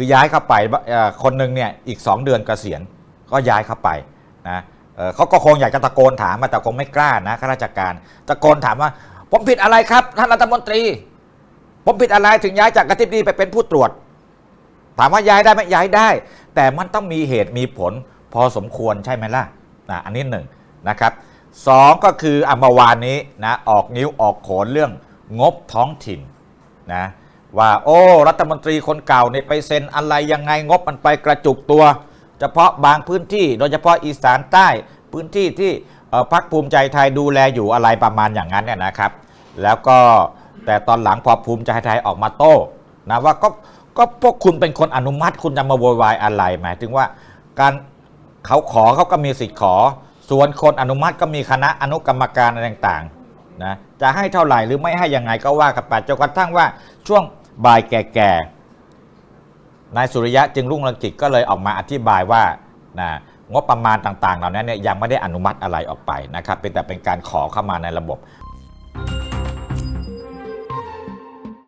คือย้ายเข้าไปคนหนึ่งเนี่ยอีก 2 เดือนเกษียณก็ย้ายเข้าไปนะเเขาก็คงอยากจะตะโกนถามมาแต่คงไม่กล้านะข้าราชการตะโกนถามว่า ผมผิดอะไรครับท่านรัฐมนตรี ผมผิดอะไรถึงย้ายจากอธิบดีไปเป็นผู้ตรวจ ถามว่าย้ายได้ไหมย้ายได้ แต่มันต้องมีเหตุมีผลพอสมควรใช่ไหมล่ะนะอันนี้หนึ่งนะครับสองก็คืออะเมาวานนี้นะออกนิ้วออกโขนเรื่องงบท้องถิ่นนะ ว่าโอ้รัฐมนตรีคนเก่าเนี่ยไปเซ็นอะไรยังไงงบมันไปกระจุกตัว เฉพาะบางพื้นที่โดยเฉพาะอีสานใต้พื้นที่ที่พรรคภูมิใจไทยดูแลอยู่อะไรประมาณอย่างนั้นเนี่ยนะครับ แล้วก็แต่ตอนหลังพอภูมิใจไทยออกมาโต้นะว่าก็ก็พวกคุณเป็นคนอนุมัติคุณจะมาโวยวายอะไรหมายถึงว่าการเขาขอเขาก็มีสิทธิ์ขอ ส่วนคนอนุมัติก็มีคณะอนุกรรมการอะไรต่างๆนะจะให้เท่าไหร่หรือไม่ให้ยังไงก็ว่ากันไปจนกระทั่งว่าช่วง บ่ายแก่ๆนายสุริยะจึงรุ่งเรืองกิจก็เลยออกมาอธิบายว่านะงบประมาณต่างๆ เหล่านั้นเนี่ยยังไม่ได้อนุมัติอะไรออกไปนะครับเป็นแต่เป็นการขอเข้ามาในระบบ